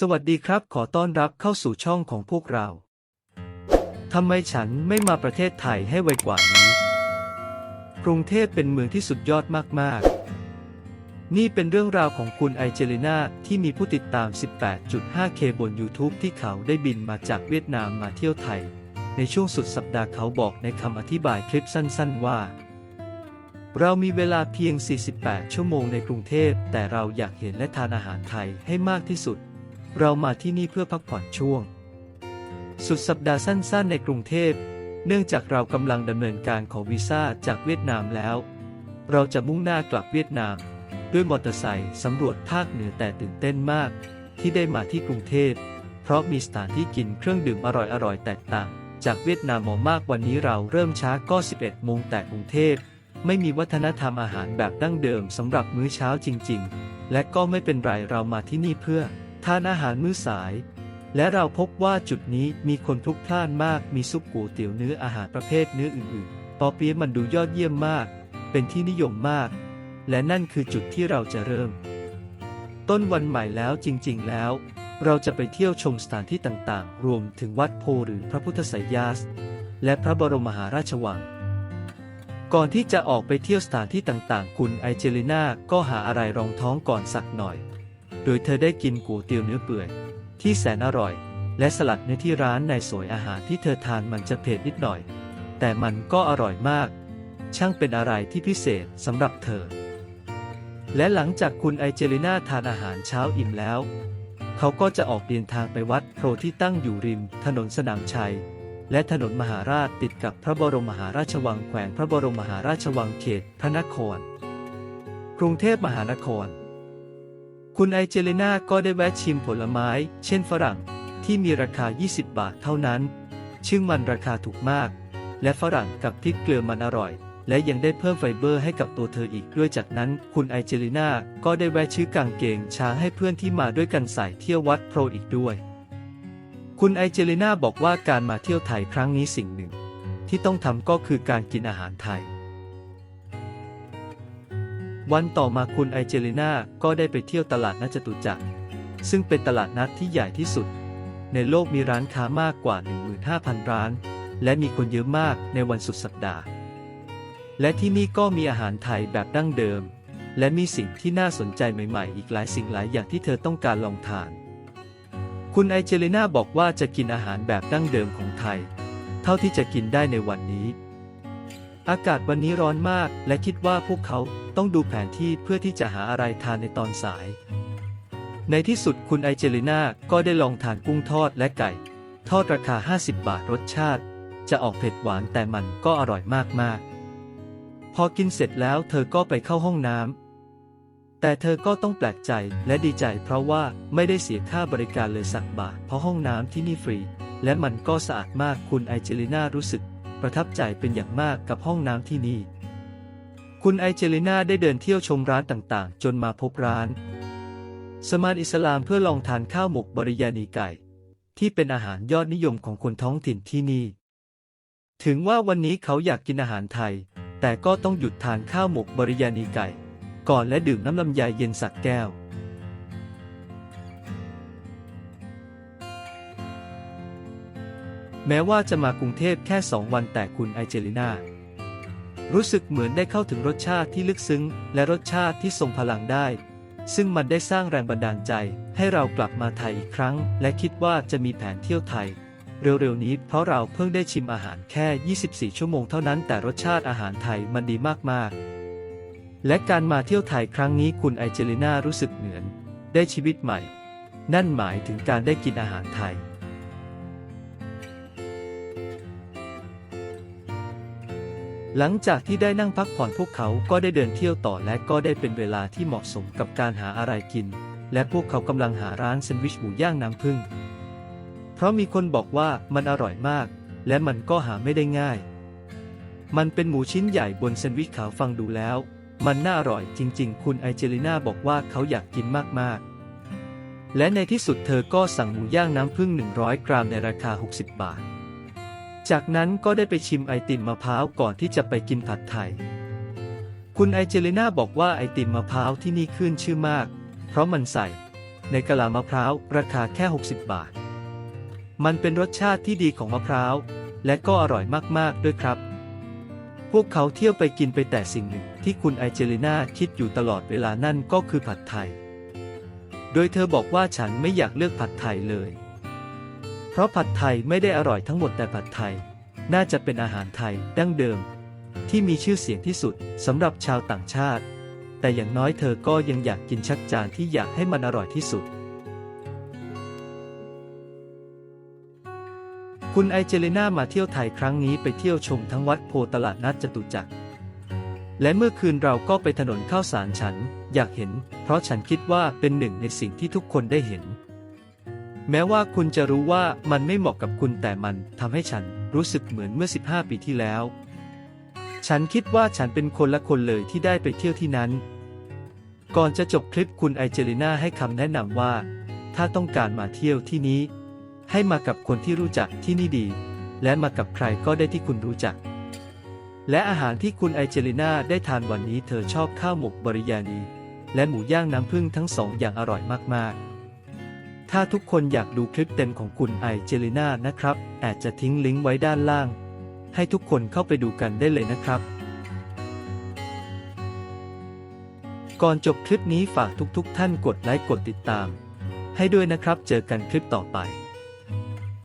สวัสดีครับ ขอต้อนรับเข้าสู่ช่องของพวกเรา ทำไมฉันไม่มาประเทศไทยให้ไวกว่านี้ กรุงเทพเป็นเมืองที่สุดยอดมาก ๆ นี่เป็นเรื่องราวของคุณไอเจลิน่าที่มีผู้ติดตาม 18.5k บน YouTube ที่เขาได้บินมาจากเวียดนามมาเที่ยวไทย ในช่วงสุดสัปดาห์เขาบอกในคำอธิบายคลิปสั้น ๆ ว่าเรามีเวลาเพียง 48 ชั่วโมงในกรุงเทพ แต่เราอยากเห็นและทานอาหารไทยให้มากที่สุด เรามาที่นี่เพื่อพักผ่อนช่วง สุดสัปดาห์สั้นๆในกรุงเทพ เนื่องจากเรากำลังดำเนินการขอวีซ่าจากเวียดนามแล้ว เราจะมุ่งหน้ากลับเวียดนาม ด้วยมอเตอร์ไซค์สำรวจภาคเหนือแต่ตื่นเต้นมาก ที่ได้มาที่กรุงเทพ เพราะมีสถานที่กินเครื่องดื่มอร่อยๆแตกต่าง จากเวียดนามหมอมากวันนี้เราเริ่มช้าก็ 11โมงแต่กรุงเทพไม่มีวัฒนธรรมอาหารแบบดั้งเดิมสำหรับมื้อเช้าจริง ๆ และก็ไม่เป็นไรเรามาที่นี่เพื่อ ทานอาหารมื้อสาย และเราพบว่าจุดนี้มีคนพลุกพล่านมากมีซุปก๋วยเตี๋ยวเนื้ออาหารประเภทเนื้ออื่นๆปอเปี๊ยะมันดูยอดเยี่ยมมาก เป็นที่นิยมมาก และนั่นคือจุดที่เราจะเริ่ม ต้นวันใหม่แล้วจริง ๆ แล้ว เราจะไปเที่ยวชมสถานที่ต่างๆ รวมถึงวัดโพหรือพระพุทธไสยาสและพระบรมมหาราชวังก่อนที่จะออกไปเที่ยวสถานที่ต่างๆ คุณไอเจลิน่าก็หาอะไรรองท้องก่อนสักหน่อย โดยเธอได้กินก๋วยเตี๋ยวเนื้อเปื่อย ที่แสนอร่อย และสลัดเนื้อที่ร้านในสวยอาหารที่เธอทานมันจะเผ็ดนิดหน่อย แต่มันก็อร่อยมาก ช่างเป็นอะไรที่พิเศษสำหรับเธอ และหลังจากคุณไอเจลิน่าทานอาหารเช้าอิ่มแล้ว เขาก็จะออกเดินทางไปวัดโพธิ์ที่ตั้งอยู่ริม ถนนสนามชัยและถนนมหาราชติดกับพระบรมมหาราชวังแขวงพระบรมมหาราชวังเขตพระนคร กรุงเทพมหานคร คุณไอเจลิน่าก็ได้แวะชิมผลไม้ เช่นฝรั่ง ที่มีราคา 20 บาทเท่านั้น ซึ่งมันราคาถูกมาก และฝรั่งกับพริกเกลือมันอร่อย และยังได้เพิ่มไฟเบอร์ให้กับตัวเธออีกด้วยจากนั้น คุณไอเจลิน่าก็ได้แวะชื่อกางเกงช้างให้เพื่อนที่มาด้วยกันใส่เที่ยววัดโพรอีกด้วย คุณไอเจลิน่าบอกว่าการมาเที่ยวไทยครั้งนี้สิ่งหนึ่ง ที่ต้องทำก็คือการกินอาหารไทย วันต่อมาคุณไอเจลิน่าก็ได้ไปเที่ยวตลาดนัดจตุจักร ซึ่งเป็นตลาดนัดที่ใหญ่ที่สุด ในโลกมีร้านค้ามากกว่า 15,000 ร้าน และมีคนเยอะมากในวันสุดสัปดาห์ และที่นี่ก็มีอาหารไทยแบบดั้งเดิม และมีสิ่งที่น่าสนใจใหม่ๆ อีกหลายสิ่งหลายอย่างที่เธอต้องการลองทาน คุณไอเจลิน่าบอกว่าจะกินอาหารแบบดั้งเดิมของไทย เท่าที่จะกินได้ในวันนี้ อากาศวันนี้ร้อนมากและคิดว่าพวกเขา ต้องดูแผนที่เพื่อที่จะหาอะไรทานในตอนสาย ในที่สุดคุณไอเจลิน่าก็ได้ลองทานกุ้งทอดและไก่ ทอดราคา 50 บาทรสชาติ จะออกเผ็ดหวานแต่มันก็อร่อยมากๆ พอกินเสร็จแล้วเธอก็ไปเข้าห้องน้ำแต่เธอก็ต้องแปลกใจและดีใจเพราะว่าไม่ได้เสียค่าบริการเลยสักบาท เพราะห้องน้ำที่นี่ฟรี และมันก็สะอาดมากคุณไอเจลิน่ารู้สึก ประทับใจเป็นอย่างมากกับห้องน้ำที่นี่ คุณไอเจลิน่าได้เดินเที่ยวชมร้านต่างๆ จนมาพบร้าน สมานอิสลามเพื่อลองทานข้าวหมกบริยานีไก่ ที่เป็นอาหารยอดนิยมของคนท้องถิ่นที่นี่ ถึงว่าวันนี้เขาอยากกินอาหารไทย แต่ก็ต้องหยุดทานข้าวหมกบริยานีไก่ ก่อนและดื่มน้ำลำไยเย็นสักแก้วแม้ว่าจะมากรุงเทพแค่สองวันแต่คุณไอเจลิน่า รู้สึกเหมือนได้เข้าถึงรสชาติที่ลึกซึ้ง และรสชาติที่ทรงพลังได้ ซึ่งมันได้สร้างแรงบันดาลใจ ให้เรากลับมาไทยอีกครั้ง และคิดว่าจะมีแผนเที่ยวไทย เร็วๆนี้เพราะเราเพิ่งได้ชิมอาหารแค่ 24 ชั่วโมงเท่านั้นแต่รสชาติอาหารไทยมันดีมากๆ และการมาเที่ยวไทยครั้งนี้คุณไอเจลิน่ารู้สึกเหมือน ได้ชีวิตใหม่ นั่นหมายถึงการได้กินอาหารไทย หลังจากที่ได้นั่งพักผ่อนพวกเขาก็ได้เดินเที่ยวต่อและก็ได้เป็นเวลาที่เหมาะสมกับการหาอะไรกิน และพวกเขากำลังหาร้านแซนด์วิชหมูย่างน้ำผึ้งเพราะมีคนบอกว่ามันอร่อยมาก และมันก็หาไม่ได้ง่าย มันเป็นหมูชิ้นใหญ่บนแซนด์วิชขาวฟังดูแล้ว มันน่าอร่อยจริง ๆ คุณไอเจลิน่าบอกว่าเขาอยากกินมากๆ และในที่สุดเธอก็สั่งหมูย่างน้ำผึ้ง100 กรัมในราคา 60 บาท จากนั้นก็ได้ไปชิมไอติมมะพร้าวก่อนที่จะไปกินผัดไทย คุณไอเจลิน่าบอกว่าไอติมมะพร้าวที่นี่ขึ้นชื่อมาก เพราะมันใส่ ในกะลามะพร้าวราคาแค่ 60 บาท มันเป็นรสชาติที่ดีของมะพร้าว และก็อร่อยมากๆด้วยครับ พวกเขาเที่ยวไปกินไปแต่สิ่งหนึ่งที่คุณไอเจลิน่าคิดอยู่ตลอดเวลานั่นก็คือผัดไทย โดยเธอบอกว่าฉันไม่อยากเลือกผัดไทยเลย เพราะผัดไทยไม่ได้อร่อยทั้งหมดแต่ผัดไทย น่าจะเป็นอาหารไทยดั้งเดิม ที่มีชื่อเสียงที่สุดสำหรับชาวต่างชาติ แต่อย่างน้อยเธอก็ยังอยากกินชักจานที่อยากให้มันอร่อยที่สุด คุณไอเจลิน่ามาเที่ยวไทยครั้งนี้ไปเที่ยวชมทั้งวัดโพตลาดนัดจตุจักรและเมื่อคืนเราก็ไปถนนข้าวสารฉัน อยากเห็น เพราะฉันคิดว่าเป็นหนึ่งในสิ่งที่ทุกคนได้เห็น แม้ว่าคุณจะรู้ว่ามันไม่เหมาะกับคุณแต่มันทำให้ฉันรู้สึกเหมือนเมื่อ 15 ปีที่แล้ว ฉันคิดว่าฉันเป็นคนละคนเลยที่ได้ไปเที่ยวที่นั้น ก่อนจะจบคลิปคุณไอเจลิน่าให้คำแนะนำว่า ถ้าต้องการมาเที่ยวที่นี้ ให้มากับคนที่รู้จักที่นี่ดี และมากับใครก็ได้ที่คุณรู้จัก และอาหารที่คุณไอเจลิน่าได้ทานวันนี้เธอชอบข้าวหมกบริยานีและหมูย่างน้ำผึ้งทั้งสองอย่างอร่อยมากๆ ถ้าทุกคนอยากดูคลิปเต็มของคุณไอเจลิน่านะครับแอดจะทิ้งลิงก์ไว้ด้านล่าง ให้ทุกคนเข้าไปดูกันได้เลยนะครับ ก่อนจบคลิปนี้ฝากทุกๆทท่านกดไลค์กดติดตาม ให้ด้วยนะครับ เจอกันคลิปต่อไป